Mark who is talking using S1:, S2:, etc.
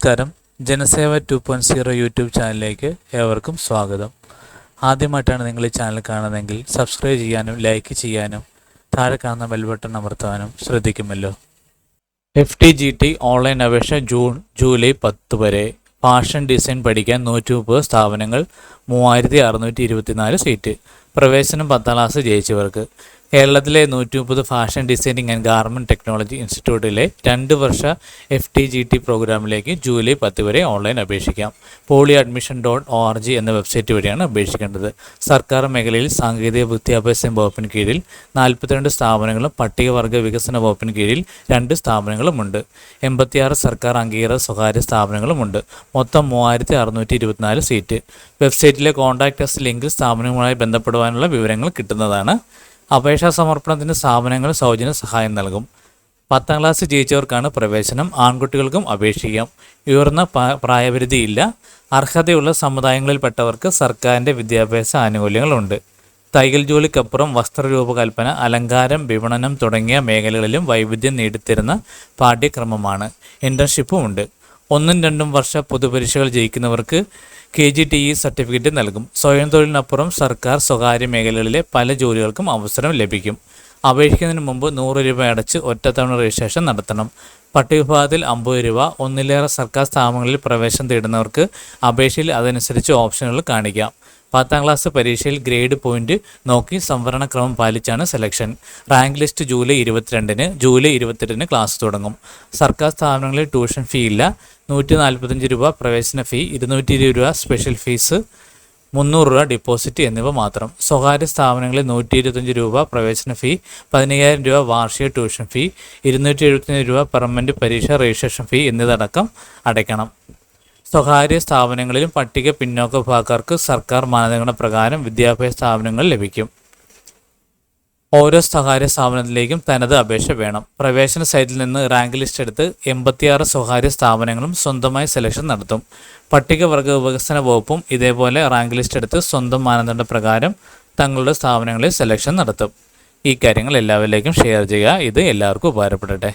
S1: നമസ്കാരം. Janaseva two point zero YouTube ചാനലിലേക്ക് ഏവർക്കും സ്വാഗതം. ആദ്യമായിട്ടാണ് നിങ്ങൾ ഈ ചാനൽ കാണുന്നതെങ്കിൽ സബ്സ്ക്രൈബ് ചെയ്യാനും ലൈക്ക് ചെയ്യാനും താഴെ കാണുന്ന ബെൽ ബട്ടൺ അമർത്താനും ശ്രദ്ധിക്കുമല്ലോ. F T G T online അപേക്ഷ ജൂൺ ജൂലൈ പത്ത് വരെ. ഫാഷൻ ഡിസൈൻ പഠിക്കാൻ നൂറ്റി മുപ്പത് സ്ഥാപനങ്ങൾ മൂവായിരത്തി അറുന്നൂറ്റി ഇരുപത്തിനാല് സീറ്റ് പ്രവേശനം പത്താം ക്ലാസ് ജയിച്ചവർക്ക്. കേരളത്തിലെ നൂറ്റി മുപ്പത് fashion designing and garment technology ഇൻസ്റ്റിറ്റ്യൂട്ടിലെ രണ്ട് വർഷ എഫ് ടി ജി ടി പ്രോഗ്രാമിലേക്ക് ജൂലൈ പത്ത് വരെ ഓൺലൈൻ അപേക്ഷിക്കാം. Poly admission dot O R G എന്ന വെബ്സൈറ്റ് വഴിയാണ് അപേക്ഷിക്കേണ്ടത്. സർക്കാർ മേഖലയിൽ സാങ്കേതിക വിദ്യാഭ്യാസ വകുപ്പിന് കീഴിൽ നാൽപ്പത്തിരണ്ട് സ്ഥാപനങ്ങളും പട്ടികവർഗ വികസന വകുപ്പിന് കീഴിൽ രണ്ട് സ്ഥാപനങ്ങളുമുണ്ട് എൺപത്തിയാറ് സർക്കാർ അംഗീകൃത സ്വകാര്യ സ്ഥാപനങ്ങളുമുണ്ട് മൊത്തം മൂവായിരത്തി അറുന്നൂറ്റി ഇരുപത്തിനാല് സീറ്റ് വെബ്സൈറ്റിലെ കോൺടാക്ട് ലിങ്കിൽ സ്ഥാപനങ്ങളുമായി ബന്ധപ്പെടുവാനുള്ള വിവരങ്ങൾ കിട്ടുന്നതാണ് അപേക്ഷാ സമർപ്പണത്തിന് സ്ഥാപനങ്ങൾ സൗജന്യ സഹായം നൽകും. പത്താം ക്ലാസ് ജയിച്ചവർക്കാണ് പ്രവേശനം. ആൺകുട്ടികൾക്കും അപേക്ഷിക്കാം. ഉയർന്ന പ്രായപരിധിയില്ല. അർഹതയുള്ള സമുദായങ്ങളിൽപ്പെട്ടവർക്ക് സർക്കാരിന്റെ വിദ്യാഭ്യാസ ആനുകൂല്യങ്ങളുണ്ട്. തയ്യൽ ജോലിക്കപ്പുറം വസ്ത്രരൂപകൽപ്പന അലങ്കാരം വിപണനം തുടങ്ങിയ മേഖലകളിലും വൈവിധ്യം നേടിത്തരുന്ന പാഠ്യക്രമമാണ്. ഇന്റേൺഷിപ്പും ഉണ്ട്. ഒന്നും രണ്ടും വർഷ പൊതുപരീക്ഷകൾ ജയിക്കുന്നവർക്ക് K G T E certificate നൽകും. സ്വയം തൊഴിലിനപ്പുറം സർക്കാർ സ്വകാര്യ മേഖലകളിലെ പല ജോലികൾക്കും അവസരം ലഭിക്കും. അപേക്ഷിക്കുന്നതിന് മുമ്പ് നൂറ് രൂപ അടച്ച് ഒറ്റത്തവണ രജിസ്ട്രേഷൻ നടത്തണം. പട്ടികവിഭാഗത്തിൽ അമ്പത് രൂപ ഒന്നിലേറെ സർക്കാർ സ്ഥാപനങ്ങളിൽ പ്രവേശനം തേടുന്നവർക്ക് അപേക്ഷയിൽ അതനുസരിച്ച് ഓപ്ഷനുകൾ കാണിക്കാം. പത്താം ക്ലാസ് പരീക്ഷയിൽ ഗ്രേഡ് പോയിന്റ് നോക്കി സംവരണ ക്രമം പാലിച്ചാണ് സെലക്ഷൻ. റാങ്ക് ലിസ്റ്റ് ജൂലൈ ഇരുപത്തിരണ്ടിന് ജൂലൈ ഇരുപത്തെട്ടിന് ക്ലാസ് തുടങ്ങും. സർക്കാർ സ്ഥാപനങ്ങളിൽ ട്യൂഷൻ ഫീ ഇല്ല. നൂറ്റി നാൽപ്പത്തഞ്ച് രൂപ പ്രവേശന ഫീ ഇരുന്നൂറ്റി ഇരുപത് രൂപ സ്പെഷ്യൽ ഫീസ് മുന്നൂറ് രൂപ ഡിപ്പോസിറ്റ് എന്നിവ മാത്രം. സ്വകാര്യ സ്ഥാപനങ്ങളിൽ നൂറ്റി ഇരുപത്തഞ്ച് രൂപ പ്രവേശന ഫീ പതിനയ്യായിരം രൂപ വാർഷിക ട്യൂഷൻ ഫീ ഇരുന്നൂറ്റി എഴുപത്തഞ്ച് രൂപ പെർമനന്റ് പരീക്ഷ രജിസ്ട്രേഷൻ ഫീ എന്നിവടക്കം അടയ്ക്കണം. സ്വകാര്യ സ്ഥാപനങ്ങളിലും പട്ടിക പിന്നോക്ക വിഭാഗക്കാർക്ക് സർക്കാർ മാനദണ്ഡ പ്രകാരം വിദ്യാഭ്യാസ സ്ഥാപനങ്ങൾ ലഭിക്കും. ഓരോ സ്വകാര്യ സ്ഥാപനത്തിലേക്കും തനത് അപേക്ഷ വേണം. പ്രവേശന സൈറ്റിൽ നിന്ന് റാങ്ക് ലിസ്റ്റ് എടുത്ത് എൺപത്തിയാറ് സ്വകാര്യ സ്ഥാപനങ്ങളും സ്വന്തമായി സെലക്ഷൻ നടത്തും. പട്ടികവർഗ വികസന വകുപ്പും ഇതേപോലെ റാങ്ക് ലിസ്റ്റ് എടുത്ത് സ്വന്തം മാനദണ്ഡ പ്രകാരം തങ്ങളുടെ സ്ഥാപനങ്ങളിൽ സെലക്ഷൻ നടത്തും. ഈ കാര്യങ്ങൾ എല്ലാവരിലേക്കും ഷെയർ ചെയ്യുക. ഇത് എല്ലാവർക്കും ഉപകാരപ്പെടട്ടെ.